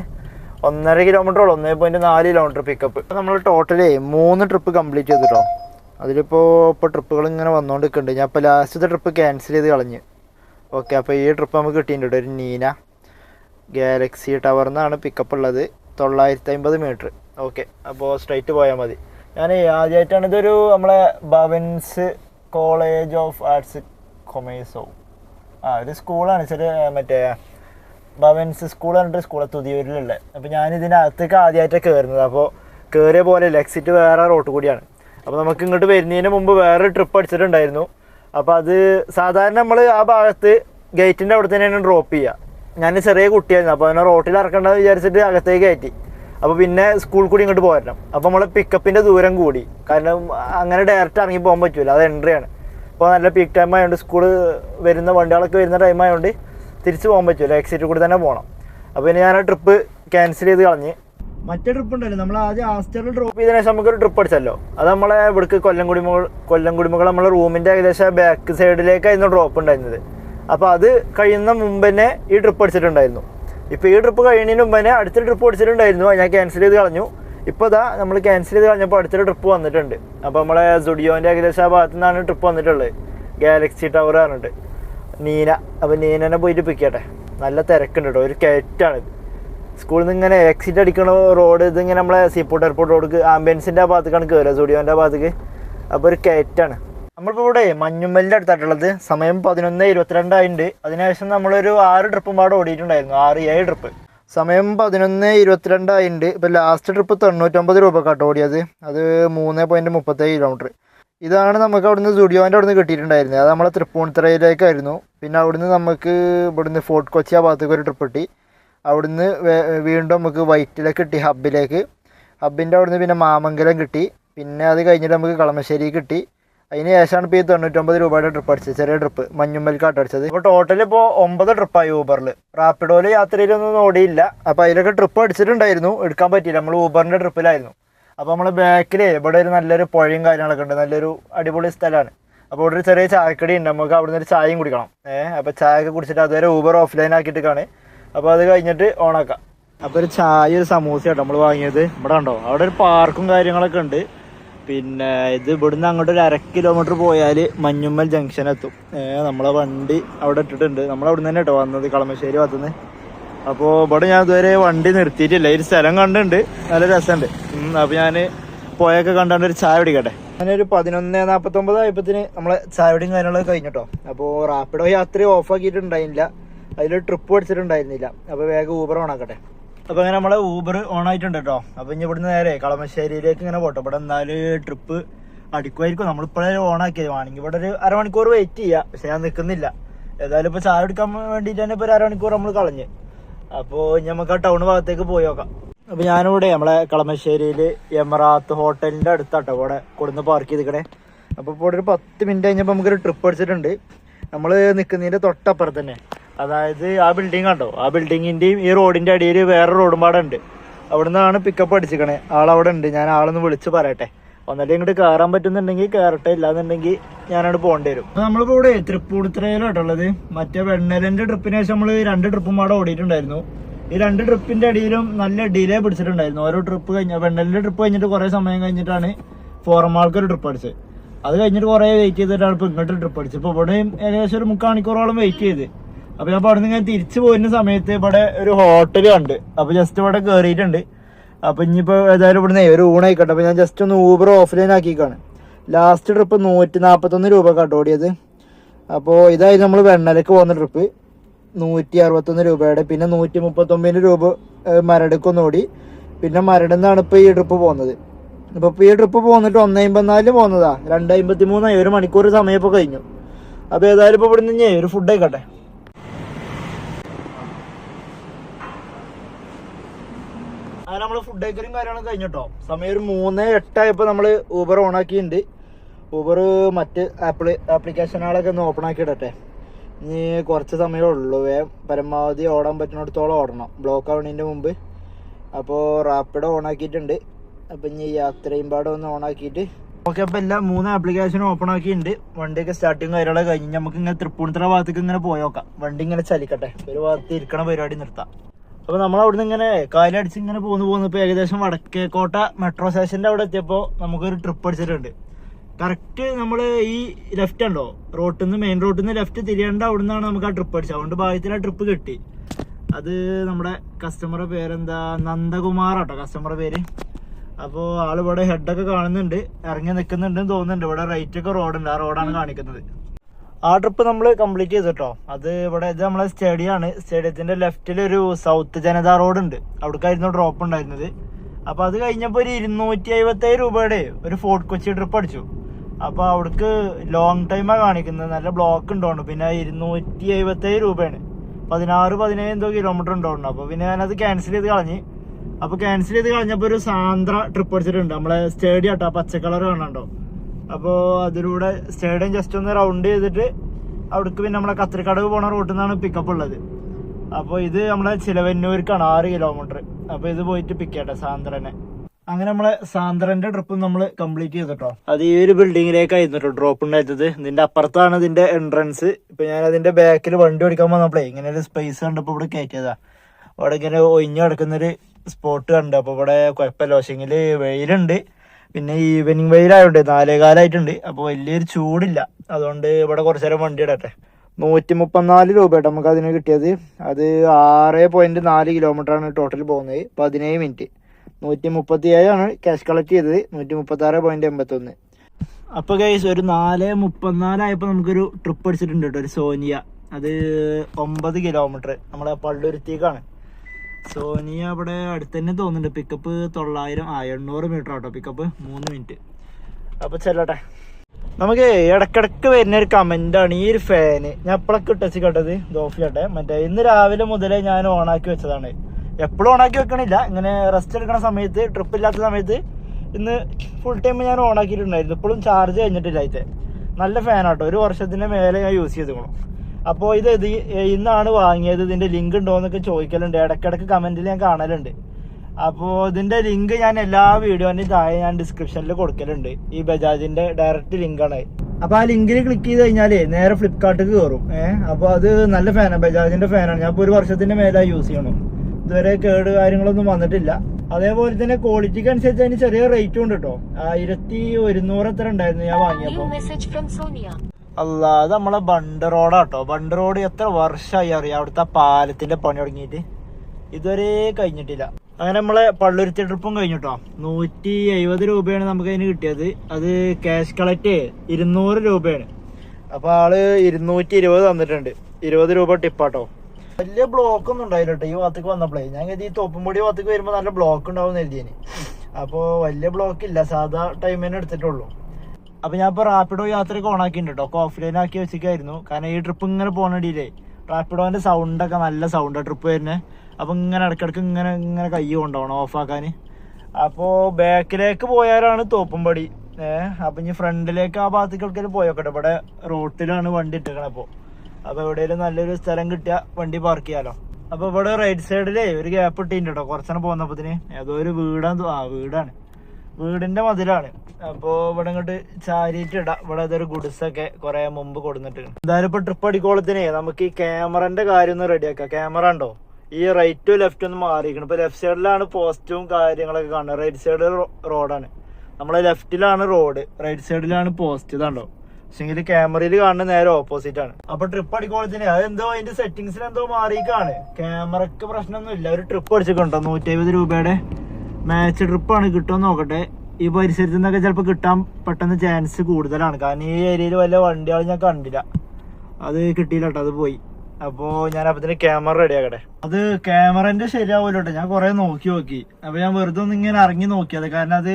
ഒന്നര കിലോമീറ്റർ ഉള്ളൂ ഒന്നേ പോയിന്റ് നാല് കിലോമീറ്റർ പിക്കപ്പ് നമ്മൾ ടോട്ടലേ മൂന്ന് ട്രിപ്പ് കംപ്ലീറ്റ് ചെയ്തിട്ടോ അതിലിപ്പോൾ ഇപ്പോൾ ട്രിപ്പുകൾ ഇങ്ങനെ വന്നുകൊണ്ടിരിക്കുന്നുണ്ട് ഞാൻ ഇപ്പോൾ ലാസ്റ്റത്തെ ട്രിപ്പ് ക്യാൻസൽ ചെയ്ത് കളഞ്ഞ്. ഓക്കെ അപ്പോൾ ഈ ട്രിപ്പ് നമുക്ക് കിട്ടിയിട്ടുണ്ട് ഒരു നീന ഗാലക്സി ടവറിൽ നിന്നാണ് പിക്കപ്പ് ഉള്ളത്. തൊള്ളായിരത്തി അമ്പത് മീറ്റർ ഓക്കെ അപ്പോൾ സ്ട്രൈറ്റ് പോയാൽ മതി. ഞാൻ ആദ്യമായിട്ടാണ് ഇതൊരു നമ്മളെ ഭവൻസ് കോളേജ് ഓഫ് ആർട്സ് കൊമേഴ്സോ ആ ഒരു സ്കൂളാണ് ചെറിയ മറ്റേ ഭവൻസ് സ്കൂൾ പറഞ്ഞിട്ട് സ്കൂൾ തുതിയൂരിലുള്ള. അപ്പോൾ ഞാൻ ഇതിനകത്തേക്ക് ആദ്യമായിട്ടാണ് കയറുന്നത് അപ്പോൾ കയറിയ പോലെ എക്സിറ്റ് വേറെ റോട്ട് കൂടിയാണ്. അപ്പോൾ നമുക്ക് ഇങ്ങോട്ട് വരുന്നതിന് മുമ്പ് വേറെ ട്രിപ്പ് അടിച്ചിട്ടുണ്ടായിരുന്നു. അപ്പോൾ അത് സാധാരണ നമ്മൾ ആ ഭാഗത്ത് ഗേറ്റിന്റെ അവിടെ തന്നെയാണ് ഡ്രോപ്പ് ചെയ്യുക ഞാൻ ചെറിയ കുട്ടിയായിരുന്നു അപ്പോൾ അതിനെ റോട്ടിൽ ഇറക്കണ്ടെന്ന് വിചാരിച്ചിട്ട് അകത്തേക്ക് കയറ്റി. അപ്പോൾ പിന്നെ സ്കൂൾ കൂടി ഇങ്ങോട്ട് പോരണം. അപ്പോൾ നമ്മൾ പിക്കപ്പിന്റെ ദൂരം കൂടി. കാരണം അങ്ങനെ ഡയറക്റ്റ് ഇറങ്ങി പോകാൻ പറ്റില്ല അത് എൻട്രി ആണ്. അപ്പോൾ നല്ല പീക്ക് ടൈം ആയതുകൊണ്ട് സ്കൂൾ വരുന്ന വണ്ടികളൊക്കെ വരുന്ന ടൈം ആയതുകൊണ്ട് തിരിച്ച് പോകാൻ പറ്റില്ല എക്സിറ്റ് കൂടി തന്നെ പോകണം അപ്പോൾ ഇനി ഞാൻ ആ ട്രിപ്പ് ക്യാൻസൽ ചെയ്ത് കളഞ്ഞ്. മറ്റേ ട്രിപ്പ് ഉണ്ടല്ലോ. നമ്മൾ ആദ്യം ആസ്റ്ററിൽ ഡ്രോപ്പ് ചെയ്തതിനു ശേഷം നമുക്കൊരു ട്രിപ്പ് അടിച്ചല്ലോ. അത് നമ്മളെ ഇവിടേക്ക് കൊല്ലം കുടിമുകൾ കൊല്ലം കുടിമുകൾ നമ്മളെ റൂമിന്റെ ഏകദേശം ബാക്ക് സൈഡിലേക്കായിരുന്നു ഡ്രോപ്പ് ഉണ്ടായിരുന്നത്. അപ്പോൾ അത് കഴിയുന്ന മുമ്പ് തന്നെ ഈ ട്രിപ്പ് അടിച്ചിട്ടുണ്ടായിരുന്നു. ഇപ്പോൾ ഈ ട്രിപ്പ് കഴിയുന്നതിന് മുമ്പ് തന്നെ അടുത്ത ട്രിപ്പ് അടിച്ചിട്ടുണ്ടായിരുന്നു ഞാൻ ക്യാൻസൽ ചെയ്ത് കളഞ്ഞു. ഇപ്പോൾ ഇതാ നമ്മൾ ക്യാൻസൽ ചെയ്ത് കളഞ്ഞപ്പോൾ അടുത്തൊരു ട്രിപ്പ് വന്നിട്ടുണ്ട്. അപ്പോൾ നമ്മളെ സുഡിയോന്റെ ഏകദേശം ആ ഭാഗത്തു നിന്നാണ് ട്രിപ്പ് വന്നിട്ടുള്ളത്. ഗാലക്സി ടവർ പറഞ്ഞിട്ട്. നീന അപ്പോൾ നീനനെ പോയിട്ട് പിക്കട്ടെ നല്ല തിരക്കുണ്ട് കേട്ടോ ഒരു കയറ്റാണിത്. സ്കൂളിൽ നിന്ന് ഇങ്ങനെ എക്സിറ്റ് അടിക്കണ റോഡ് ഇതിങ്ങനെ നമ്മളെ സീപോർട്ട് എയർപോർട്ട് റോഡ് ആംബുലൻസിന്റെ ആ ഭാഗത്തേക്കാണ് കയറുക സ്റ്റുഡിയോന്റെ ഭാഗത്തേക്ക്. അപ്പോൾ ഒരു കയറ്റാണ്. നമ്മളിപ്പോൾ ഇവിടെ മഞ്ഞുമ്മലിന്റെ അടുത്തായിട്ടുള്ളത്. സമയം പതിനൊന്ന് ഇരുപത്തിരണ്ടായിട്ടുണ്ട് അതിനുശേഷം നമ്മളൊരു ആറ് ട്രിപ്പും പാടെ ഓടിയിട്ടുണ്ടായിരുന്നു. ആറ് ഏഴ് ട്രിപ്പ് സമയം പതിനൊന്ന് ഇരുപത്തിരണ്ടായിട്ടുണ്ട് ഇപ്പോൾ ലാസ്റ്റ് ട്രിപ്പ് തൊണ്ണൂറ്റൊമ്പത് രൂപ കേട്ടോ ഓടിയത്. അത് മൂന്ന് പോയിന്റ് മുപ്പത്തേഴ് കിലോമീറ്റർ ഇതാണ് നമുക്ക് അവിടുന്ന് സ്റ്റുഡിയോന്റെ അവിടുന്ന് കിട്ടിയിട്ടുണ്ടായിരുന്നത്. അത് നമ്മളെ തൃപ്പൂണിത്തറയിലേക്കായിരുന്നു. പിന്നെ അവിടുന്ന് നമുക്ക് ഇവിടുന്ന് ഫോർട്ട് കൊച്ചി ആ ഭാഗത്തേക്ക് ഒരു ട്രിപ്പ് കിട്ടി. അവിടുന്ന് വീണ്ടും നമുക്ക് വൈറ്റിലേക്ക് കിട്ടി ഹബ്ബിലേക്ക്. ഹബ്ബിന്റെ അവിടുന്ന് പിന്നെ മാമംഗലം കിട്ടി. പിന്നെ അത് കഴിഞ്ഞിട്ട് നമുക്ക് കളമശ്ശേരി കിട്ടി. അതിന് ശേഷമാണ് ഇപ്പോൾ ഈ തൊണ്ണൂറ്റൊമ്പത് രൂപയുടെ ട്രിപ്പ് അടിച്ചത് ചെറിയ ട്രിപ്പ് മഞ്ഞുമ്മൽക്കാട്ട് അടിച്ചത്. ഇപ്പോൾ ടോട്ടൽ ഇപ്പോൾ ഒമ്പത് ട്രിപ്പായി ഊബറിൽ റാപ്പിഡോയിൽ യാത്രയിലൊന്നും ഓടിയില്ല. അപ്പോൾ അതിലൊക്കെ ട്രിപ്പ് അടിച്ചിട്ടുണ്ടായിരുന്നു. എടുക്കാൻ പറ്റിയില്ല. നമ്മൾ ഊബറിന്റെ ട്രിപ്പിലായിരുന്നു അപ്പോൾ നമ്മൾ ബാക്കിൽ ഇവിടെ ഒരു നല്ലൊരു പുഴയും കാര്യങ്ങളൊക്കെ ഉണ്ട്. നല്ലൊരു അടിപൊളി സ്ഥലമാണ്. അപ്പോൾ ഇവിടെ ഒരു ചെറിയ ചായക്കടി ഉണ്ട്. നമുക്ക് അവിടെ നിന്ന് ഒരു ചായയും കുടിക്കണം. ഏഹ് അപ്പോൾ ചായ ഒക്കെ കുടിച്ചിട്ട് അതുവരെ ഊബർ ഓഫ്ലൈൻ ആക്കിയിട്ടാണ് അപ്പോൾ അത് കഴിഞ്ഞിട്ട് ഓണാക്കാം. അപ്പോൾ ഒരു ചായ ഒരു സമൂസ കേട്ടോ നമ്മൾ വാങ്ങിയത്. ഇവിടെ ഉണ്ടോ അവിടെ ഒരു പാർക്കും കാര്യങ്ങളൊക്കെ ഉണ്ട്. പിന്നെ ഇത് ഇവിടുന്ന് അങ്ങോട്ട് ഒരു അര കിലോമീറ്റർ പോയാൽ മഞ്ഞുമ്മൽ ജംഗ്ഷൻ എത്തും. നമ്മളെ വണ്ടി അവിടെ ഇട്ടിട്ടുണ്ട്. നമ്മൾ അവിടെ നിന്ന് തന്നെ കേട്ടോ വന്നത് കളമശ്ശേരി ഭാഗത്തുനിന്ന്. അപ്പോൾ ഇവിടെ ഞാൻ ഇതുവരെ വണ്ടി നിർത്തിയിട്ടില്ല. ഈ സ്ഥലം കണ്ടുണ്ട് നല്ല രസമുണ്ട്. അപ്പോൾ ഞാൻ പോയൊക്കെ കണ്ടാണ്ട് ഒരു ചായ പിടിക്കട്ടെ അങ്ങനെ ഒരു പതിനൊന്ന് നാൽപ്പത്തൊമ്പത് ആയപ്പത്തിന് നമ്മളെ ചായയുടെയും കാര്യങ്ങളൊക്കെ കഴിഞ്ഞിട്ടോ. അപ്പോൾ റാപ്പിഡോ യാത്ര ഓഫ് അതിൽ ട്രിപ്പ് അടിച്ചിട്ടുണ്ടായിരുന്നില്ല അപ്പോൾ വേഗം ഊബർ ഓൺ ആക്കട്ടെ അപ്പോൾ അങ്ങനെ നമ്മളെ ഊബർ ഓൺ ആയിട്ടുണ്ട് കേട്ടോ അപ്പോൾ ഇനി ഇവിടുന്ന് നേരെ കളമശ്ശേരിയിലേക്ക് ഇങ്ങനെ പോട്ടെ. ഇവിടെ എന്നാൽ ട്രിപ്പ് അടിക്കുമായിരിക്കും. നമ്മളിപ്പോഴേ ഓൺ ആക്കിയത് വേണമെങ്കിൽ ഇവിടെ ഒരു അരമണിക്കൂർ വെയിറ്റ് ചെയ്യാം. പക്ഷെ ഞാൻ നിൽക്കുന്നില്ല. ഏതായാലും ഇപ്പോൾ ചായ എടുക്കാൻ വേണ്ടിയിട്ട് തന്നെ ഇപ്പൊ ഒരു അരമണിക്കൂർ നമ്മൾ കളഞ്ഞ്. അപ്പോൾ നമുക്ക് ആ ടൗൺ ഭാഗത്തേക്ക് പോയി നോക്കാം. അപ്പോൾ ഞാനിവിടെ നമ്മളെ കളമശ്ശേരിയിൽ എമറാത്ത് ഹോട്ടലിന്റെ അടുത്താട്ടോ. ഇവിടെ കൊടുന്ന് പാർക്ക് ചെയ്തിക്കണേ അപ്പോൾ ഇവിടെ ഒരു പത്ത് മിനിറ്റ് കഴിഞ്ഞപ്പോൾ നമുക്കൊരു ട്രിപ്പ് അടിച്ചിട്ടുണ്ട് നമ്മൾ നിൽക്കുന്നതിന്റെ തൊട്ടപ്പുറത്ത് തന്നെ. അതായത് ആ ബിൽഡിംഗ് കണ്ടോ? ആ ബിൽഡിങ്ങിന്റെയും ഈ റോഡിന്റെ അടിയിൽ വേറെ റോഡും പാടെ ഉണ്ട് അവിടെ നിന്നാണ് പിക്കപ്പ് അടിച്ചിക്കണേ. ആളവിടെ ഉണ്ട് ഞാൻ ആളൊന്ന് വിളിച്ച് പറയട്ടെ. ഒന്നല്ലേ ഇങ്ങോട്ട് കയറാൻ പറ്റുന്നുണ്ടെങ്കിൽ കയറട്ടെ ഇല്ലാന്നുണ്ടെങ്കിൽ ഞാനവിടെ പോകേണ്ടി വരും. നമ്മളിപ്പോൾ ഇവിടെ തൃപ്പൂണിത്തറയിലോട്ടുള്ളത് മറ്റേ വെണ്ണലിന്റെ ട്രിപ്പിന് ശേഷം നമ്മൾ രണ്ട് ട്രിപ്പും അവിടെ ഓടിയിട്ടുണ്ടായിരുന്നു. ഈ രണ്ട് ട്രിപ്പിന്റെ അടിയിലും നല്ല ഡിലേ പിടിച്ചിട്ടുണ്ടായിരുന്നു. ഓരോ ട്രിപ്പ് കഴിഞ്ഞ വെണ്ണലിന്റെ ട്രിപ്പ് കഴിഞ്ഞിട്ട് കുറേ സമയം കഴിഞ്ഞിട്ടാണ് ഫോറമാൾക്ക് ഒരു ട്രിപ്പ് അടിച്ചത്. അത് കഴിഞ്ഞിട്ട് കുറെ വെയിറ്റ് ചെയ്തിട്ടാണ് ഇപ്പൊ ഇങ്ങോട്ട് ട്രിപ്പ് അടിച്ചത്. ഇപ്പൊ ഇവിടെയും ഏകദേശം ഒരു മുക്കാൽ മണിക്കൂറോളം വെയിറ്റ് ചെയ്ത്. അപ്പൊ ഞാൻ അവിടെ നിന്ന് ഇങ്ങനെ തിരിച്ചു പോരുന്ന സമയത്ത് ഇവിടെ ഒരു ഹോട്ടൽ കണ്ട്. അപ്പൊ ജസ്റ്റ് ഇവിടെ കയറിയിട്ടുണ്ട് അപ്പൊ ഇനിയിപ്പോ ഏതായാലും ഇവിടുന്ന് ഒരു ഊണായിക്കോട്ടെ അപ്പൊ ഞാൻ ജസ്റ്റ് ഒന്ന് ഊബർ ഓഫ്ലൈൻ ആക്കിക്കാണ്. ലാസ്റ്റ് ട്രിപ്പ് നൂറ്റി നാൽപ്പത്തൊന്ന് രൂപ കട്ടോടിയത് അപ്പോൾ ഇതായിരുന്നു നമ്മൾ വെണ്ണലക്ക് പോകുന്ന ട്രിപ്പ് നൂറ്റി അറുപത്തൊന്ന് രൂപയുടെ പിന്നെ നൂറ്റി മുപ്പത്തൊമ്പതിന് രൂപ മരടുക്കൊന്നോടി പിന്നെ പിന്നെ മരടുന്നാണ് ഇപ്പോൾ ഈ ട്രിപ്പ് പോകുന്നത്. ഇപ്പോൾ ഈ ട്രിപ്പ് പോന്നിട്ട് ഒന്ന് അമ്പത്തിനാലിന് പോന്നതാ. രണ്ട് അമ്പത്തി മൂന്നായി ഒരു മണിക്കൂർ സമയം ഇപ്പൊ കഴിഞ്ഞു. അപ്പൊ ഏതായാലും ഇപ്പൊ ഇവിടെ ഒരു ഫുഡ് ആയിക്കട്ടെ അങ്ങനെ നമ്മൾ ഫുഡ് കഴിക്കലും കാര്യങ്ങളൊക്കെ കഴിഞ്ഞിട്ടോ. സമയം ഒരു മൂന്ന് എട്ടായപ്പോ നമ്മൾ ഊബർ ഓൺ ആക്കിയിട്ടുണ്ട് ഊബർ മറ്റ് ആപ്പിൾ ആപ്ലിക്കേഷനുകളൊക്കെ ഒന്ന് ഓപ്പൺ ആക്കി ഇടട്ടെ ഇനി കുറച്ച് സമയമേ ഉള്ളൂ. വേഗം പരമാവധി ഓടാൻ പറ്റുന്നിടത്തോളം ഓടണം. ബ്ലോക്ക് ആവണതിന്റെ മുമ്പ്. അപ്പോൾ റാപ്പിഡ് ഓൺ ആക്കിയിട്ടുണ്ട്. അപ്പം ഇനി യാത്രയും പാടെ ഒന്ന് ഓൺ ആക്കിയിട്ട് ഓക്കെ അപ്പോൾ എല്ലാ മൂന്ന് ആപ്ലിക്കേഷനും ഓപ്പൺ ആക്കിയിട്ടുണ്ട്. വണ്ടി വണ്ടിയൊക്കെ സ്റ്റാർട്ടിങ് കാര്യങ്ങളൊക്കെ കഴിഞ്ഞ് നമുക്ക് ഇങ്ങനെ തൃപ്പൂണിത്തറ ഭാഗത്തേക്ക് ഇങ്ങനെ പോയോക്കാം വണ്ടി ഇങ്ങനെ ചലിക്കട്ടെ. ഒരു ഭാഗത്ത് ഇരിക്കണ പരിപാടി നിർത്താം. അപ്പോൾ നമ്മൾ അവിടുന്ന് ഇങ്ങനെ കാലടിച്ച് ഇങ്ങനെ പോന്ന് ഇപ്പോൾ ഏകദേശം വടക്കേക്കോട്ട മെട്രോ സ്റ്റേഷന്റെ അവിടെ എത്തിയപ്പോൾ നമുക്കൊരു ട്രിപ്പ് അടിച്ചിട്ടുണ്ട്. കറക്റ്റ് നമ്മൾ ഈ ലെഫ്റ്റ് ഉണ്ടോ? റോട്ടിൽ നിന്ന് മെയിൻ റോട്ടിൽ നിന്ന് ലെഫ്റ്റ് തിരിയേണ്ട അവിടെ നിന്നാണ് നമുക്ക് ആ ട്രിപ്പ് അടിച്ചത്. അതുകൊണ്ട് ഭാഗ്യത്തിൽ ആ ട്രിപ്പ് കിട്ടി. അത് നമ്മുടെ കസ്റ്റമറുടെ പേരെന്താ? നന്ദകുമാർ ആട്ടോ കസ്റ്റമറുടെ പേര്. അപ്പോൾ ആളിവിടെ ഹെഡൊക്കെ കാണുന്നുണ്ട് ഇറങ്ങി നിൽക്കുന്നുണ്ടെന്ന് തോന്നുന്നുണ്ട്. ഇവിടെ റൈറ്റ് ഒക്കെ റോഡുണ്ട്. ആ റോഡാണ് കാണിക്കുന്നത്. ആ ട്രിപ്പ് നമ്മൾ കംപ്ലീറ്റ് ചെയ്തിട്ടോ? അത് ഇവിടെ ഇത് നമ്മളെ സ്റ്റേഡിയം ആണ്. സ്റ്റേഡിയത്തിന്റെ ലെഫ്റ്റിൽ ഒരു സൗത്ത് ജനത റോഡ് ഉണ്ട് അവിടേക്കായിരുന്നു ഡ്രോപ്പ് ഉണ്ടായിരുന്നത്. അപ്പൊ അത് കഴിഞ്ഞപ്പോൾ ഒരു ഇരുന്നൂറ്റി അമ്പത്തേഴ് രൂപയുടെ ഒരു ഫോർട്ട് കൊച്ചി ട്രിപ്പ് അടിച്ചു. അപ്പൊ അവിടേക്ക് ലോങ് ടൈമാണ് കാണിക്കുന്നത്. നല്ല ബ്ലോക്ക് ഉണ്ടോണ്ട് പിന്നെ ഇരുന്നൂറ്റി എഴുപത്തേഴ് രൂപയാണ്. പതിനാറ് പതിനേഴ് എന്തോ കിലോമീറ്റർ ഉണ്ടോണ്ട് അപ്പൊ പിന്നെ ഞാനത് ക്യാൻസൽ ചെയ്ത് കളഞ്ഞ് അപ്പൊ ക്യാൻസൽ ചെയ്ത് കളഞ്ഞപ്പോ ഒരു സാന്ദ്ര ട്രിപ്പ് അടിച്ചിട്ടുണ്ട്. നമ്മളെ സ്റ്റേഡിയം കേട്ടോ പച്ച കളർ കാണണ്ടോ? അപ്പോൾ അതിലൂടെ സ്റ്റേഡിയം ജസ്റ്റ് ഒന്ന് റൗണ്ട് ചെയ്തിട്ട് അവിടേക്ക് പിന്നെ നമ്മളെ കത്തിരിക്കടവ് പോണ റൂട്ടിൽ നിന്നാണ് പിക്കപ്പ് ഉള്ളത്. അപ്പോൾ ഇത് നമ്മളെ ചിലവന്നൂർക്കാണ് ആറ് കിലോമീറ്റർ അപ്പോൾ ഇത് പോയിട്ട് പിക്ക് ചെയ്യട്ടെ സാന്ദ്രനെ. അങ്ങനെ നമ്മളെ സാന്ദ്രന്റെ ട്രിപ്പ് നമ്മൾ കംപ്ലീറ്റ് ചെയ്തിട്ടോ. അത് ഈ ഒരു ബിൽഡിങ്ങിലേക്കായിരുന്നു കേട്ടോ ഡ്രോപ്പ് ഉണ്ടായിരുന്നത്. ഇതിന്റെ അപ്പുറത്താണ് ഇതിന്റെ എൻട്രൻസ് ഇപ്പൊ ഞാൻ അതിന്റെ ബാക്കിൽ വണ്ടി ഓടിക്കാൻ വന്നപ്പോഴേ ഇങ്ങനെ ഒരു സ്പേസ് കണ്ടപ്പോൾ ഇവിടെ കയറ്റിയതാ. അവിടെ ഇങ്ങനെ ഒഴിഞ്ഞു കിടക്കുന്നൊരു സ്പോട്ട് കണ്ട്. അപ്പോൾ ഇവിടെ കുഴപ്പമില്ല. പക്ഷേങ്കിൽ വെയിലുണ്ട്. പിന്നെ ഈവനിങ് വെയിലായതുകൊണ്ട് നാലേകാലായിട്ടുണ്ട്. അപ്പോൾ വലിയൊരു ചൂടില്ല. അതുകൊണ്ട് ഇവിടെ കുറച്ച് നേരം വണ്ടി ഇടട്ടെ. നൂറ്റി മുപ്പത്തിനാല് രൂപ കേട്ടോ നമുക്ക് അതിന് കിട്ടിയത്. അത് ആറ് പോയിന്റ് നാല് കിലോമീറ്റർ ആണ് ടോട്ടൽ പോകുന്നത്. പതിനേഴ് മിനിറ്റ് നൂറ്റി മുപ്പത്തി ഏഴാണ് ക്യാഷ് കളക്ട് ചെയ്തത്. നൂറ്റി മുപ്പത്തി ആറ് പോയിന്റ് എൺപത്തൊന്ന്. അപ്പൊ ഗൈസ് ഒരു നാല് മുപ്പത്തിനാലായപ്പോ നമുക്കൊരു ട്രിപ്പ് അടിച്ചിട്ടുണ്ട് കേട്ടോ. ഒരു സോനിയ. അത് ഒമ്പത് കിലോമീറ്റർ നമ്മുടെ പള്ളുരുത്തേക്കാണ്. സോനിയ അവിടെ അടുത്ത് തന്നെ തോന്നുന്നുണ്ട്. പിക്കപ്പ് തൊള്ളായിരം ആ എണ്ണൂറ് മീറ്റർ ആട്ടോ. പിക്കപ്പ് മൂന്ന് മിനിറ്റ് അപ്പൊ ചെല്ലട്ടെ. നമുക്ക് ഇടക്കിടക്ക് വരുന്ന ഒരു കമന്റ് ആണ്. ഈ ഒരു ഫാന് ഞാൻ എപ്പോഴൊക്കെ ഇട്ടച്ച് കേട്ടത്? ചെയ്യട്ടെ. മറ്റേ ഇന്ന് രാവിലെ മുതലേ ഞാൻ ഓണാക്കി വെച്ചതാണ്. എപ്പോഴും ഓണാക്കി വെക്കണില്ല. ഇങ്ങനെ റെസ്റ്റ് എടുക്കുന്ന സമയത്ത് ട്രിപ്പ് ഇല്ലാത്ത സമയത്ത് ഇന്ന് ഫുൾ ടൈം ഞാൻ ഓണാക്കിയിട്ടുണ്ടായിരുന്നു ഇപ്പോഴും ചാർജ് കഴിഞ്ഞിട്ടില്ല അതിന്റെ നല്ല ഫാനാട്ടോ ഒരു വർഷത്തിന്റെ മേലെ ഞാൻ യൂസ് ചെയ്തോളൂ അപ്പോൾ ഇത് ഇന്നാണ് വാങ്ങിയത്. ഇതിന്റെ ലിങ്ക് ഉണ്ടോ എന്നൊക്കെ ചോദിക്കലുണ്ട്. ഇടക്കിടക്ക് കമന്റിൽ ഞാൻ കാണലുണ്ട്. അപ്പോൾ ഇതിന്റെ ലിങ്ക് ഞാൻ എല്ലാ വീഡിയോന്റെയും താഴെ ഞാൻ ഡിസ്ക്രിപ്ഷനിൽ കൊടുക്കലുണ്ട്. ഈ ബജാജിന്റെ ഡയറക്റ്റ് ലിങ്കാണ് അപ്പോൾ അപ്പൊ ആ ലിങ്കിൽ ക്ലിക്ക് ചെയ്ത് കഴിഞ്ഞാലേ നേരെ ഫ്ലിപ്കാർട്ടിൽ കയറും ഏഹ് അപ്പൊ അത് നല്ല ഫാനാണ് ബജാജിന്റെ ഫാനാണ് ഞാൻ ഇപ്പോൾ ഒരു വർഷത്തിന്റെ മേലെ യൂസ് ചെയ്യണം. ഇതുവരെ കേട് കാര്യങ്ങളൊന്നും വന്നിട്ടില്ല. അതേപോലെ തന്നെ ക്വാളിറ്റിക്ക് അനുസരിച്ച് അതിന് ചെറിയ റേറ്റും ഉണ്ട് കേട്ടോ ആയിരത്തി ഒരുന്നൂറ് എത്ര ഉണ്ടായിരുന്നു ഞാൻ വാങ്ങിയപ്പോ. അല്ല നമ്മളെ ബണ്ട് റോഡാട്ടോ. ബണ്ട് റോഡ് എത്ര വർഷമായി അറിയാം? അവിടുത്തെ പാലത്തിന്റെ പണി തുടങ്ങിയിട്ട്. ഇതുവരെ കഴിഞ്ഞിട്ടില്ല. അങ്ങനെ നമ്മളെ പള്ളുരുത്തി ട്രിപ്പും കഴിഞ്ഞിട്ടോ. നൂറ്റി എഴുപത് രൂപയാണ് നമുക്ക് അതിന് കിട്ടിയത്. അത് ക്യാഷ് കളക്ട് ഇരുന്നൂറ് രൂപയാണ്. അപ്പൊ ആൾ ഇരുന്നൂറ്റി ഇരുപത് തന്നിട്ടുണ്ട്. ഇരുപത് രൂപ ടിപ്പാട്ടോ. വലിയ ബ്ലോക്ക് ഒന്നും ഉണ്ടായില്ല കേട്ടോ ഈ ഭാഗത്തേക്ക് വന്നപ്പോഴേ ഞാൻ കരുതി ഈ തോപ്പുംപൊടി ഭാഗത്തേക്ക് വരുമ്പോൾ നല്ല ബ്ലോക്ക് ഉണ്ടാവും എഴുതിയേന് അപ്പോൾ വലിയ ബ്ലോക്ക് ഇല്ല. സാധാ ടൈം തന്നെ എടുത്തിട്ടുള്ളൂ. അപ്പൊ ഞാൻ ഇപ്പൊ റാപ്പിഡോ യാത്രയൊക്കെ ഓണാക്കിയിട്ടുണ്ട് കേട്ടോ ഒക്കെ ഓഫ്ലൈൻ ആക്കി വെച്ചിരിക്കായിരുന്നു. കാരണം ഈ ട്രിപ്പ് ഇങ്ങനെ പോകണടിയില്ലേ റാപ്പിഡോന്റെ സൗണ്ട് ഒക്കെ നല്ല സൗണ്ട് ട്രിപ്പ് വരുന്നത് അപ്പൊ ഇങ്ങനെ ഇടക്കിടക്ക് ഇങ്ങനെ ഇങ്ങനെ കൈ ഓഫ് ഓഫാക്കാൻ അപ്പോ ബാക്കിലേക്ക് പോയാലാണ് തോപ്പുംപടി. ഏഹ് അപ്പൊ ഇനി ഫ്രണ്ടിലേക്ക് ആ ഭാഗത്തേക്ക് എവിടേക്കും പോയോക്കട്ടെ. ഇവിടെ റോട്ടിലാണ് വണ്ടി ഇട്ടേക്കണേ അപ്പൊ. അപ്പൊ എവിടെയെങ്കിലും നല്ലൊരു സ്ഥലം കിട്ടിയ വണ്ടി പാർക്ക് ചെയ്യാലോ. അപ്പൊ ഇവിടെ റൈറ്റ് സൈഡിലേ ഒരു ഗ്യാപ്പ് ഇട്ടിട്ടുണ്ട് കേട്ടോ കുറച്ചെണ്ണം പോകുന്നപ്പത്തിന് ഏതോ ഒരു വീടാന്ന് ആ വീടാണ്. വീടിന്റെ മതിലാണ്. അപ്പോ ഇവിടെ ഇങ്ങോട്ട് ചാരിയിട്ട് ഇടാം. ഇവിടെ ഇതൊരു ഗുഡ്സൊക്കെ കുറെ മുമ്പ് കൊടുത്തിട്ട് എന്തായാലും ഇപ്പൊ ട്രിപ്പ് അടിക്കോളത്തിനെ നമുക്ക് ഈ ക്യാമറന്റെ കാര്യം ഒന്ന് റെഡിയാക്കാം ക്യാമറ ഉണ്ടോ? ഈ റൈറ്റും ലെഫ്റ്റും ഒന്ന് മാറിയിരിക്കണം. ഇപ്പൊ ലെഫ്റ്റ് സൈഡിലാണ് പോസ്റ്റും കാര്യങ്ങളൊക്കെ കാണുന്നത്. റൈറ്റ് സൈഡ് റോഡാണ് നമ്മളെ ലെഫ്റ്റിലാണ് റോഡ് റൈറ്റ് സൈഡിലാണ് പോസ്റ്റ് ഇതാണ്ടോ? പക്ഷെങ്കിൽ ക്യാമറയിൽ കാണുന്ന നേരെ ഓപ്പോസിറ്റ് ആണ്. അപ്പൊ ട്രിപ്പ് അടിക്കോളത്തിന് അതെന്തോ അതിന്റെ സെറ്റിങ്സിൽ എന്തോ മാറിയിക്കാണ് ക്യാമറക്ക് പ്രശ്നമൊന്നും ഇല്ല ഒരു ട്രിപ്പ് അടിച്ചിട്ടുണ്ടോ. നൂറ്റി അമ്പത് രൂപയുടെ മാച്ച് ആണ് കിട്ടുമെന്ന് നോക്കട്ടെ. ഈ പരിസരത്ത് നിന്നൊക്കെ ചിലപ്പോൾ കിട്ടാൻ പെട്ടെന്ന് ചാൻസ് കൂടുതലാണ്. കാരണം ഈ ഏരിയയിൽ വല്ല വണ്ടികൾ ഞാൻ കണ്ടില്ല. അത് കിട്ടിയില്ല കേട്ടോ അത് പോയി. അപ്പോൾ ഞാൻ അപ്പത്തിന് ക്യാമറ റെഡി ആക്കട്ടെ. അത് ക്യാമറന്റെ ശരിയാവൂലോട്ടെ. ഞാൻ കുറേ നോക്കി നോക്കി. അപ്പോൾ ഞാൻ വെറുതെ ഒന്ന് ഇങ്ങനെ ഇറങ്ങി നോക്കിയത്. കാരണം അത്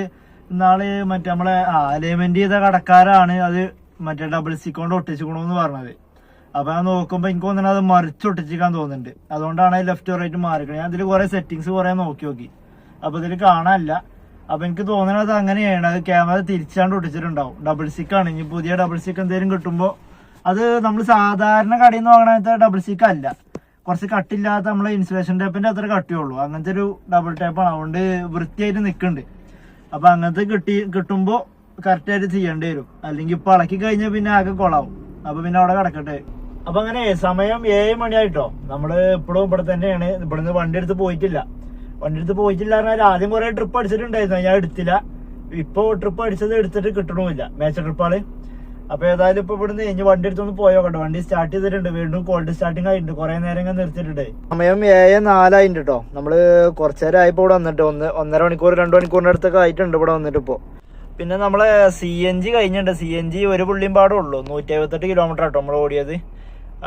ഇന്നാൾ മറ്റേ നമ്മളെ അലൈൻമെന്റ് ചെയ്ത കടക്കാരാണ് അത് മറ്റേ ഡബിൾ സി കൊണ്ട് ഒട്ടിച്ചുക്കണമെന്ന് പറഞ്ഞത്. അപ്പോൾ ഞാൻ നോക്കുമ്പോൾ എനിക്ക് തോന്നുന്നത് അത് മറിച്ചൊട്ടിച്ചിക്കാൻ തോന്നുന്നുണ്ട്. അതുകൊണ്ടാണ് ലെഫ്റ്റ് റൈറ്റ് മാറിക്കണത് ഞാൻ അതിൽ കുറേ സെറ്റിങ്സ് കുറേ നോക്കി നോക്കി. അപ്പൊ ഇതിൽ കാണാനില്ല. അപ്പൊ എനിക്ക് തോന്നണത് അങ്ങനെയാണ്. അത് ക്യാമറ തിരിച്ചാണ്ട് ഒട്ടിച്ചിട്ടുണ്ടാവും. ഡബിൾ സിക്ക് ആണ്. ഇനി പുതിയ ഡബിൾ സിക്ക് എന്തെങ്കിലും കിട്ടുമ്പോൾ അത് നമ്മൾ സാധാരണ കടയിൽ നിന്ന് വാങ്ങണത്തെ ഡബിൾ സിക്ക് അല്ല. കുറച്ച് കട്ടില്ലാത്ത നമ്മളെ ഇൻസുലേഷൻ ടേപ്പിന്റെ അത്ര കട്ടിയുള്ളൂ. അങ്ങനത്തെ ഒരു ഡബിൾ ടേപ്പാണ് അതുകൊണ്ട് വൃത്തിയായിട്ട് നിൽക്കുന്നുണ്ട് അപ്പൊ അങ്ങനത്തെ കിട്ടി കിട്ടുമ്പോൾ കറക്റ്റായിട്ട് ചെയ്യേണ്ടി വരും. അല്ലെങ്കിൽ ഇപ്പൊ ഇളക്കി കഴിഞ്ഞാൽ പിന്നെ ആകെ കൊളാവും. അപ്പൊ പിന്നെ അവിടെ കിടക്കട്ടെ. അപ്പൊ അങ്ങനെ സമയം ഏഴ് മണിയായിട്ടോ. നമ്മൾ ഇപ്പോഴും ഇവിടെ തന്നെയാണ്. ഇവിടുന്ന് വണ്ടി എടുത്ത് പോയിട്ടില്ല. വണ്ടി എടുത്ത് പോയിട്ടില്ല പറഞ്ഞാൽ ആദ്യം കുറെ ട്രിപ്പ് അടിച്ചിട്ടുണ്ടായിരുന്നു. ഞാൻ എടുത്തില്ല. ഇപ്പൊ ട്രിപ്പ് അടിച്ചത് എടുത്തിട്ട് കിട്ടണമില്ല. മേച്ച ട്രിപ്പാണ് അപ്പൊ ഏതായാലും ഇപ്പൊ ഇവിടുന്ന് ഇനി വണ്ടി എടുത്തൊന്ന് പോയോ കണ്ടോ വണ്ടി സ്റ്റാർട്ട് ചെയ്തിട്ടുണ്ട്. വീണ്ടും കോൾഡ് സ്റ്റാർട്ടിങ് ആയിട്ടുണ്ട്. കുറെ നേരം നിർത്തിയിട്ടുണ്ട്. സമയം ഏഴ് നാലായിട്ടുണ്ട് കേട്ടോ നമ്മൾ കുറച്ചേരം ആയിപ്പോ ഇവിടെ വന്നിട്ട്. ഒന്ന് ഒന്നര മണിക്കൂർ രണ്ടു മണിക്കൂറിന്റെ അടുത്തൊക്കെ ആയിട്ടുണ്ട് ഇവിടെ വന്നിട്ട് ഇപ്പോ. പിന്നെ നമ്മളെ സി എൻ ജി കഴിഞ്ഞിട്ടുണ്ട്. സി എൻ ജി ഒരു പുള്ളിയും പാടേ ഉള്ളൂ. നൂറ്റി എഴുപത്തെട്ട് കിലോമീറ്റർ ആട്ടോ നമ്മൾ ഓടിയത്.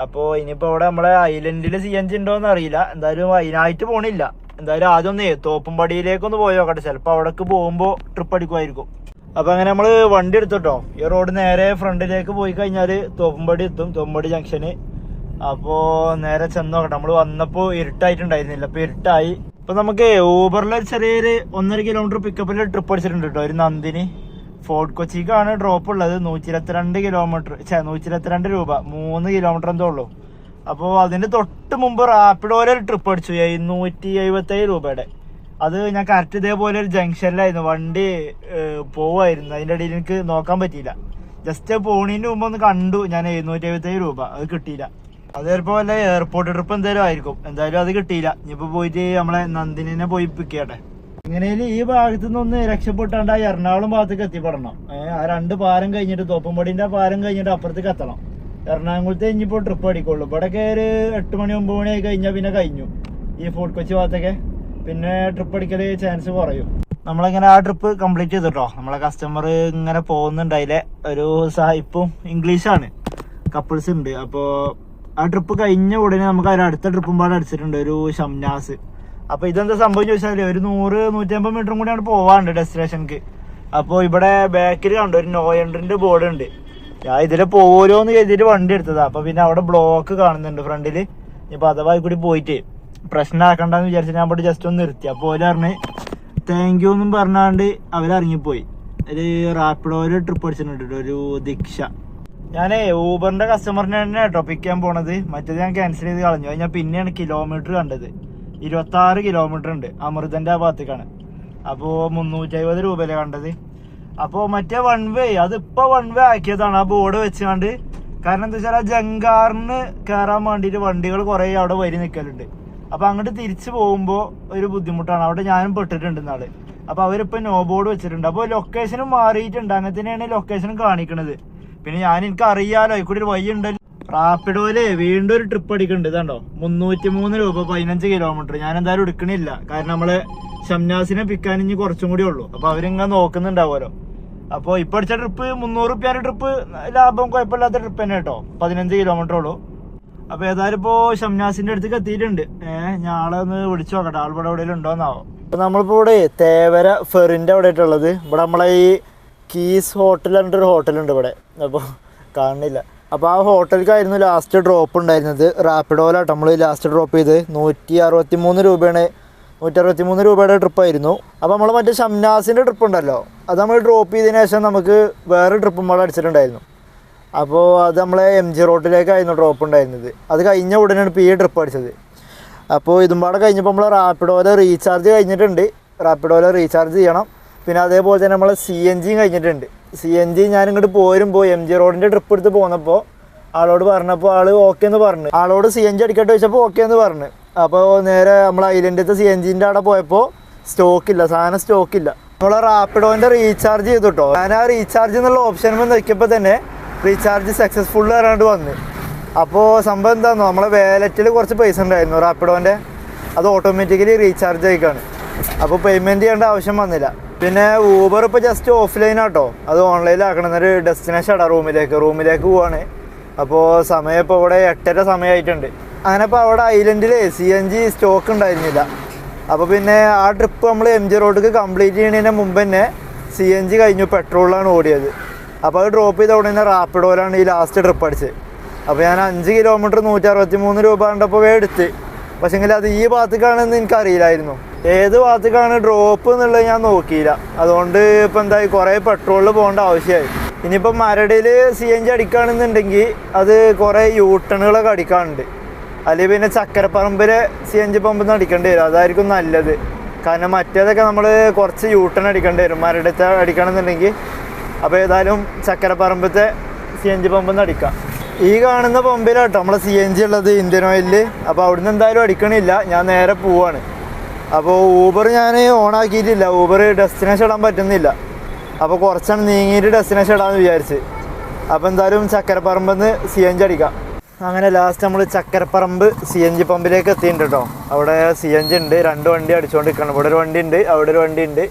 അപ്പോൾ ഇനിയിപ്പോൾ ഇവിടെ നമ്മളെ ഐലൻഡിൽ സി എൻ ജി ഉണ്ടോയെന്ന് അറിയില്ല. എന്തായാലും അതിനായിട്ട് പോണില്ല. എന്തായാലും ആദ്യം ഒന്ന് തോപ്പുംപടിയിലേക്കൊന്ന് പോയി നോക്കട്ടെ ചിലപ്പോൾ അവിടേക്ക് പോകുമ്പോൾ ട്രിപ്പ് അടിക്കുമായിരിക്കും. അപ്പം അങ്ങനെ നമ്മൾ വണ്ടി എടുത്തിട്ടോ ഈ റോഡ് നേരെ ഫ്രണ്ടിലേക്ക് പോയി കഴിഞ്ഞാൽ തോപ്പുംപടി എത്തും. തോപ്പുംപടി ജംഗ്ഷന് അപ്പോൾ നേരെ ചെന്ന് നോക്കട്ടെ. നമ്മൾ വന്നപ്പോൾ ഇരുട്ടായിട്ടുണ്ടായിരുന്നില്ല. അപ്പോൾ ഇരുട്ടായി. ഇപ്പൊ നമുക്ക് ഊബറിൽ ചെറിയൊരു ഒന്നര കിലോമീറ്റർ പിക്കപ്പിൽ ട്രിപ്പ് അടിച്ചിട്ടുണ്ട് കേട്ടോ ഒരു നന്ദിനി. ഫോർട്ട് കൊച്ചിക്കാണ് ഡ്രോപ്പ് ഉള്ളത്. നൂറ്റി ഇരുപത്തിരണ്ട് കിലോമീറ്റർ ചേ നൂറ്റി ഇരുപത്തിരണ്ട് രൂപ. മൂന്ന് കിലോമീറ്റർ എന്തോ ഉള്ളൂ. അപ്പോൾ അതിന് തൊട്ട് മുമ്പ് റാപ്പിഡോയിൽ ഒരു ട്രിപ്പ് അടിച്ചു. എഴുന്നൂറ്റി എഴുപത്തേഴ് രൂപയുടെ. അത് ഞാൻ കറക്റ്റ് ഇതേപോലെ ഒരു ജംഗ്ഷനിലായിരുന്നു വണ്ടി പോവായിരുന്നു. അതിന്റെ ഇടയിൽ എനിക്ക് നോക്കാൻ പറ്റിയില്ല. ജസ്റ്റ് പോണിന് മുമ്പ് ഒന്ന് കണ്ടു. ഞാൻ എഴുന്നൂറ്റി എഴുപത്തേഴ് രൂപ. അത് കിട്ടിയില്ല. അത് ചിലപ്പോൾ വല്ല എയർപോർട്ട് ട്രിപ്പ് എന്തായാലും ആയിരിക്കും. എന്തായാലും അത് കിട്ടിയില്ല. ഇനിയിപ്പോൾ പോയിട്ട് നമ്മളെ നന്ദിനെ പോയി പിക്ക് ചെയ്യട്ടെ. ഈ ഭാഗത്തു നിന്ന് രക്ഷപ്പെട്ടാണ്ട് ആ എറണാകുളം ഭാഗത്തേക്ക് എത്തിപ്പെടണം. ആ രണ്ട് പാലം കഴിഞ്ഞിട്ട് തോപ്പുംപടിന്റെ പാരം കഴിഞ്ഞിട്ട് അപ്പുറത്തേക്ക് എത്തണം. എറണാകുളത്ത് ഇനിയിപ്പോൾ ട്രിപ്പ് അടിക്കുള്ളൂ. ഇവിടെയൊക്കെ ഒരു എട്ട് മണി ഒമ്പത് മണി ആയി കഴിഞ്ഞാൽ പിന്നെ കഴിഞ്ഞു. ഈ ഫോർട്ട് കൊച്ചി ഭാഗത്തൊക്കെ. പിന്നെ ട്രിപ്പ് അടിക്കൽ ചാൻസ് കുറയും. നമ്മളിങ്ങനെ ആ ട്രിപ്പ് കംപ്ലീറ്റ് ചെയ്തിട്ടോ? നമ്മളെ കസ്റ്റമർ ഇങ്ങനെ പോകുന്നുണ്ടായില്ലേ ഒരു സായിപ്പും ഇംഗ്ലീഷാണ് കപ്പിൾസ് ഉണ്ട്. അപ്പോൾ ആ ട്രിപ്പ് കഴിഞ്ഞ ഉടനെ നമുക്ക് അതിൽ അടുത്ത ട്രിപ്പും പാടെ അടിച്ചിട്ടുണ്ട്. ഒരു ഷംനാസ് അപ്പോൾ ഇതെന്താ സംഭവം ചോദിച്ചാൽ ഒരു നൂറ് നൂറ്റമ്പത് മീറ്ററും കൂടിയാണ് പോവാണ്ട് ഡെസ്റ്റിനേഷൻക്ക് അപ്പോൾ ഇവിടെ ബാക്കിൽ കണ്ടു? ഒരു നോ എൻട്രിന്റെ ബോർഡ് ഉണ്ട്. ഞാൻ ഇതിലെ പോരോന്ന് കരുതിയിട്ട് വണ്ടി എടുത്തതാ. അപ്പൊ പിന്നെ അവിടെ ബ്ലോക്ക് കാണുന്നുണ്ട് ഫ്രണ്ടിൽ ഇപ്പൊ അഥവാ കൂടി പോയിട്ട് പ്രശ്നമാക്കണ്ടെന്ന് വിചാരിച്ചു ഞാൻ അവിടെ ജസ്റ്റ് ഒന്ന് നിർത്തി. അപ്പോൾ ഓര് പറഞ്ഞ് താങ്ക് യു എന്നും പറഞ്ഞാണ്ട് അവരിറങ്ങിപ്പോയി ഒരു റാപ്പിഡോ ഒരു ട്രിപ്പ് അടിച്ചിട്ടുണ്ട് ഒരു ദീക്ഷ. ഞാനേ ഊബറിന്റെ കസ്റ്റമറിനെ തന്നെ കേട്ടോ പിക്ക് ചെയ്യാൻ പോണത്. മറ്റേത് ഞാൻ ക്യാൻസൽ ചെയ്ത് കളഞ്ഞു. ഞാൻ പിന്നെയാണ് കിലോമീറ്റർ കണ്ടത്. ഇരുപത്തി ആറ് കിലോമീറ്റർ ഉണ്ട്. അമൃതന്റെ ആ ഭാഗത്തേക്കാണ്. അപ്പോ മുന്നൂറ്റി അമ്പത് രൂപയിലാണ് കണ്ടത്? അപ്പോ മറ്റേ വൺ വേ അതിപ്പോ വൺ വേ ആക്കിയതാണ് ആ ബോർഡ് വെച്ചുകൊണ്ട് കാരണം എന്താ വെച്ചാൽ ആ ജങ്കാറിന് കയറാൻ വേണ്ടിയിട്ട് വണ്ടികൾ കുറെ അവിടെ വരി നിൽക്കലുണ്ട് അപ്പൊ അങ്ങോട്ട് തിരിച്ചു പോകുമ്പോ ഒരു ബുദ്ധിമുട്ടാണ്. അവിടെ ഞാനും പെട്ടിട്ടുണ്ട് നാൾ അപ്പൊ അവരിപ്പോ നോ ബോർഡ് വെച്ചിട്ടുണ്ട്. അപ്പൊ ലൊക്കേഷനും മാറിയിട്ടുണ്ട്. അങ്ങനെ തന്നെയാണ് ലൊക്കേഷനും കാണിക്കണത്. പിന്നെ ഞാൻ എനിക്ക് അറിയാലോ ഇക്കൂടി ഒരു വഴി ഉണ്ടല്ലോ. റാപ്പിഡോയിൽ വീണ്ടും ഒരു ട്രിപ്പ് അടിക്കുന്നുണ്ട് ഇതാണ്ടോ? മുന്നൂറ്റി മൂന്ന് രൂപ പതിനഞ്ച് കിലോമീറ്റർ ഞാൻ എന്തായാലും എടുക്കണില്ല. കാരണം നമ്മൾ ഷംനാസിനെ പിക്കാൻ ഇനി കുറച്ചും കൂടി ഉള്ളൂ. അപ്പൊ അവരിങ്ങനെ നോക്കുന്നുണ്ടാവുമല്ലോ. അപ്പൊ ഇപ്പൊ അടിച്ച ട്രിപ്പ് മുന്നൂറ് റുപ്യാന്റെ ട്രിപ്പ് ലാഭം കുഴപ്പമില്ലാത്ത ട്രിപ്പ് തന്നെ കേട്ടോ. പതിനഞ്ച് കിലോമീറ്റർ ഉള്ളൂ. അപ്പൊ ഏതായാലും ഇപ്പോ ഷംനാസിന്റെ അടുത്തേക്ക് എത്തിയിട്ടുണ്ട്. ഏഹ് ഞാളെ ഒന്ന് വിളിച്ചു നോക്കട്ടെ. ആൾപ്പെടെ എവിടെയും ഉണ്ടോന്നാവോ അപ്പൊ നമ്മളിപ്പോ ഇവിടെ തേവര ഫെറിന്റെ അവിടെ ആയിട്ടുള്ളത് ഇവിടെ നമ്മളെ ഈ കീസ് ഹോട്ടൽ പറഞ്ഞിട്ടൊരു ഹോട്ടലുണ്ട് ഇവിടെ. അപ്പോൾ കാണുന്നില്ല. അപ്പോൾ ആ ഹോട്ടലിലേക്കായിരുന്നു ലാസ്റ്റ് ഡ്രോപ്പ് ഉണ്ടായിരുന്നത്. റാപ്പിഡോയിലാട്ടോ നമ്മൾ ലാസ്റ്റ് ഡ്രോപ്പ് ചെയ്ത്. നൂറ്റി അറുപത്തി മൂന്ന് രൂപയാണ് നൂറ്റി അറുപത്തി മൂന്ന് രൂപയുടെ ട്രിപ്പായിരുന്നു അപ്പോൾ നമ്മൾ മറ്റേ ഷംനാസിന്റെ ട്രിപ്പ് ഉണ്ടല്ലോ. അത് നമ്മൾ ഡ്രോപ്പ് ചെയ്തതിന് ശേഷം നമുക്ക് വേറെ ട്രിപ്പും കൂടെ അടിച്ചിട്ടുണ്ടായിരുന്നു. അപ്പോൾ അത് നമ്മളെ എം ജി റോട്ടിലേക്കായിരുന്നു ഡ്രോപ്പ് ഉണ്ടായിരുന്നത്. അത് കഴിഞ്ഞ ഉടനെയാണ് ഇപ്പോൾ ഈ ട്രിപ്പ് അടിച്ചത്. അപ്പോൾ ഇതും പാടെ കഴിഞ്ഞപ്പോൾ നമ്മൾ റാപ്പിഡോയിലെ റീചാർജ് കഴിഞ്ഞിട്ടുണ്ട്. റാപ്പിഡോയിലെ റീചാർജ് ചെയ്യണം. പിന്നെ അതേപോലെ തന്നെ നമ്മൾ സി എൻ ജിയും കഴിഞ്ഞിട്ടുണ്ട്. സി എൻ ജി ഞാൻ ഇങ്ങോട്ട് പോരുമ്പോൾ എം ജി റോഡിന്റെ ട്രിപ്പ് എടുത്ത് പോന്നപ്പോൾ ആളോട് പറഞ്ഞപ്പോൾ ആൾ ഓക്കെ എന്ന് പറഞ്ഞു. ആളോട് സി എൻ ജി അടിക്കട്ടെ ചോദിച്ചപ്പോൾ ഓക്കെ എന്ന് പറഞ്ഞു. അപ്പോൾ നേരെ നമ്മൾ ഐലൻഡത്തെ സി എൻ ജിന്റെ അവിടെ പോയപ്പോൾ സ്റ്റോക്കില്ല സാധനം സ്റ്റോക്കില്ല നമ്മൾ റാപ്പിഡോന്റെ റീചാർജ് ചെയ്തു കേട്ടോ ഞാൻ ആ റീചാർജ് എന്നുള്ള ഓപ്ഷൻ നോക്കിയപ്പോൾ തന്നെ റീചാർജ് സക്സസ്ഫുൾ പറഞ്ഞിട്ട് വന്നു. അപ്പോൾ സംഭവം എന്താണെന്നോ നമ്മളെ വാലറ്റിൽ കുറച്ച് പൈസ ഉണ്ടായിരുന്നു റാപ്പിഡോന്റെ അത് ഓട്ടോമാറ്റിക്കലി റീചാർജ് ആയിക്കാണ്. അപ്പോൾ പേയ്മെന്റ് ചെയ്യേണ്ട ആവശ്യം വന്നില്ല. പിന്നെ ഊബർ ഇപ്പോൾ ജസ്റ്റ് ഓഫ്ലൈൻ ആട്ടോ. അത് ഓൺലൈനിലാക്കണം എന്നൊരു ഡെസ്റ്റിനേഷൻ ആടാ റൂമിലേക്ക് റൂമിലേക്ക് പോവാണ്. അപ്പോൾ സമയം ഇപ്പോൾ ഇവിടെ എട്ടര സമയമായിട്ടുണ്ട് അങ്ങനെ ഇപ്പോൾ അവിടെ ഐലൻഡിൽ സി എൻ ജി സ്റ്റോക്ക് ഉണ്ടായിരുന്നില്ല. അപ്പോൾ പിന്നെ ആ ട്രിപ്പ് നമ്മൾ എം ജി റോഡിക്ക് കംപ്ലീറ്റ് ചെയ്യുന്നതിന് മുമ്പ് തന്നെ സി എൻ ജി കഴിഞ്ഞു പെട്രോളിലാണ് ഓടിയത്. അപ്പോൾ അത് ഡ്രോപ്പ് ചെയ്ത ഉടനെ റാപ്പിഡോയിലാണ് ഈ ലാസ്റ്റ് ട്രിപ്പ് അടിച്ചത്. അപ്പോൾ ഞാൻ അഞ്ച് കിലോമീറ്റർ നൂറ്റി അറുപത്തി മൂന്ന് രൂപ കണ്ടപ്പോൾ എടുത്ത് പക്ഷേങ്കിൽ അത് ഈ ഭാഗത്തേക്കാണെന്ന് എനിക്കറിയില്ലായിരുന്നു. ഏത് ഭാഗത്തേക്കാണ് ഡ്രോപ്പ് എന്നുള്ളത് ഞാൻ നോക്കിയില്ല. അതുകൊണ്ട് ഇപ്പോൾ എന്തായി കുറേ പെട്രോളിൽ പോകേണ്ട ആവശ്യമായി. ഇനിയിപ്പോൾ മരടിൽ സി എൻ ജി അടിക്കുകയാണെന്നുണ്ടെങ്കിൽ അത് കുറേ യൂട്ടണുകളൊക്കെ അടിക്കാനുണ്ട്. അല്ലെങ്കിൽ പിന്നെ ചക്കരപ്പറമ്പിൽ സി എൻ ജി നിന്ന് അടിക്കേണ്ടി വരും. അതായിരിക്കും നല്ലത്. കാരണം മറ്റേതൊക്കെ നമ്മൾ കുറച്ച് യൂട്ടൺ അടിക്കേണ്ടി വരും. മരടത്തെ അടിക്കണമെന്നുണ്ടെങ്കിൽ. അപ്പോൾ ഏതായാലും ചക്കരപ്പറമ്പത്തെ സി എൻ ജി പമ്പിൽ അടിക്കാം. ഈ കാണുന്ന പമ്പിലാട്ടോ നമ്മളെ സി എൻ ജി ഉള്ളത് ഇന്ത്യൻ ഓയിലിൽ അപ്പോൾ അവിടുന്ന് എന്തായാലും അടിക്കണില്ല. ഞാൻ നേരെ പോവാണ്. അപ്പോൾ ഊബർ ഞാൻ ഓൺ ആക്കിയിട്ടില്ല ഊബർ ഡെസ്റ്റിനേഷൻ ഇടാൻ പറ്റുന്നില്ല. അപ്പോൾ കുറച്ചാണ് നീങ്ങിയിട്ട് ഡെസ്റ്റിനേഷൻ ഇടാമെന്ന് വിചാരിച്ച്. അപ്പോൾ എന്തായാലും ചക്കരപ്പറമ്പെന്ന് സി എൻ ജി അടിക്കാം. അങ്ങനെ ലാസ്റ്റ് നമ്മൾ ചക്കരപ്പറമ്പ് സി എൻ ജി പമ്പിലേക്ക് എത്തിയിട്ടുണ്ട് കേട്ടോ അവിടെ സി എൻ ജി ഉണ്ട്. രണ്ട് വണ്ടി അടിച്ചുകൊണ്ടിരിക്കണം ഇവിടെ ഒരു വണ്ടി ഉണ്ട് അവിടെ ഒരു വണ്ടി ഉണ്ട്.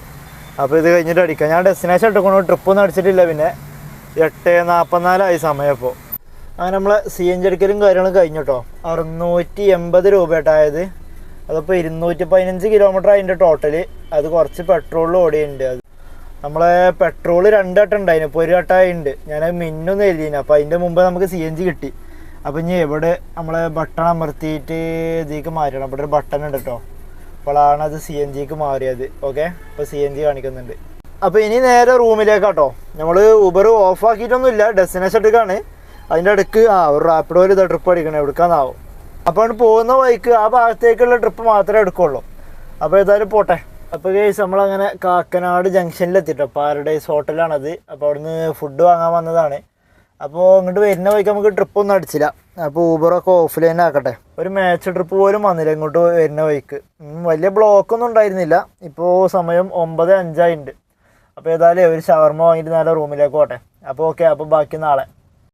അപ്പോൾ ഇത് കഴിഞ്ഞിട്ട് അടിക്കാം. ഞാൻ ഡെസ്റ്റിനേഷൻ എടുക്കണോ ട്രിപ്പൊന്നും അടിച്ചിട്ടില്ല പിന്നെ. എട്ട് നാൽപ്പത്തിനാലായി സമയം ഇപ്പോൾ അങ്ങനെ നമ്മളെ സി എൻ ജി അടിക്കലും കാര്യങ്ങളും കഴിഞ്ഞു കേട്ടോ അറുന്നൂറ്റി എൺപത് രൂപയായിട്ടായത് അതിപ്പോൾ ഇരുന്നൂറ്റി പതിനഞ്ച് കിലോമീറ്റർ അതിന്റെ ടോട്ടൽ അത് കുറച്ച് പെട്രോളിൽ ഓടിയുണ്ട് അത്. നമ്മളെ പെട്രോൾ രണ്ട് വട്ടം ഉണ്ടായിരുന്നു ഇപ്പോൾ ഒരു വട്ടമായി ഉണ്ട് ഞാൻ മിന്നൊന്നും എഴുതിയിരുന്നു അപ്പോൾ അതിന്റെ മുമ്പ് നമുക്ക് സി എൻ ജി കിട്ടി. അപ്പോൾ ഇനി എവിടെ നമ്മളെ ബട്ടൺ അമർത്തിയിട്ട് ഇതിലേക്ക് മാറ്റണം. ഇവിടെ ഒരു ബട്ടൺ ഉണ്ട് കേട്ടോ അപ്പോഴാണ് അത് സി എൻ ജിക്ക് മാറിയത്. ഓക്കെ അപ്പോൾ സി എൻ ജി കാണിക്കുന്നുണ്ട്. അപ്പോൾ ഇനി നേരെ റൂമിലേക്കാട്ടോ നമ്മൾ ഊബർ ഓഫ് ആക്കിയിട്ടൊന്നുമില്ല. ഡെസ്റ്റിനേഷൻ എടുക്കാണ്. അതിന്റെ അടുക്ക് ആ ഒരു റാപ്പിഡ് പോലെ ട്രിപ്പ് അടിക്കണം. എടുക്കാന്നാവും അപ്പോൾ പോകുന്ന വഴിക്ക് ആ ഭാഗത്തേക്കുള്ള ട്രിപ്പ് മാത്രമേ എടുക്കുള്ളൂ. അപ്പോൾ ഏതായാലും പോട്ടെ. അപ്പോൾ കേസ് നമ്മളങ്ങനെ കാക്കനാട് ജംഗ്ഷനിലെത്തിട്ടോ പാരഡൈസ് ഹോട്ടലാണത് അപ്പോൾ അവിടുന്ന് ഫുഡ് വാങ്ങാൻ വന്നതാണ്. അപ്പോൾ ഇങ്ങോട്ട് വരുന്ന വഴിക്ക് നമുക്ക് ട്രിപ്പ് ഒന്നും അടിച്ചില്ല. അപ്പോൾ ഊബറൊക്കെ ഓഫ് ഓഫ്ലൈൻ ആക്കട്ടെ. ഒരു മാച്ച് ട്രിപ്പ് പോലും വന്നില്ല ഇങ്ങോട്ട് വരുന്ന വഴിക്ക്. വലിയ ബ്ലോക്കൊന്നും ഉണ്ടായിരുന്നില്ല. ഇപ്പോൾ സമയം ഒമ്പത് അഞ്ചായിട്ടുണ്ട് അപ്പോൾ ഏതായാലും ഒരു ഷവർമ വാങ്ങിയിട്ട് നാളെ റൂമിലേക്ക് പോട്ടെ. അപ്പോൾ ഓക്കെ അപ്പോൾ ബാക്കി നാളെ.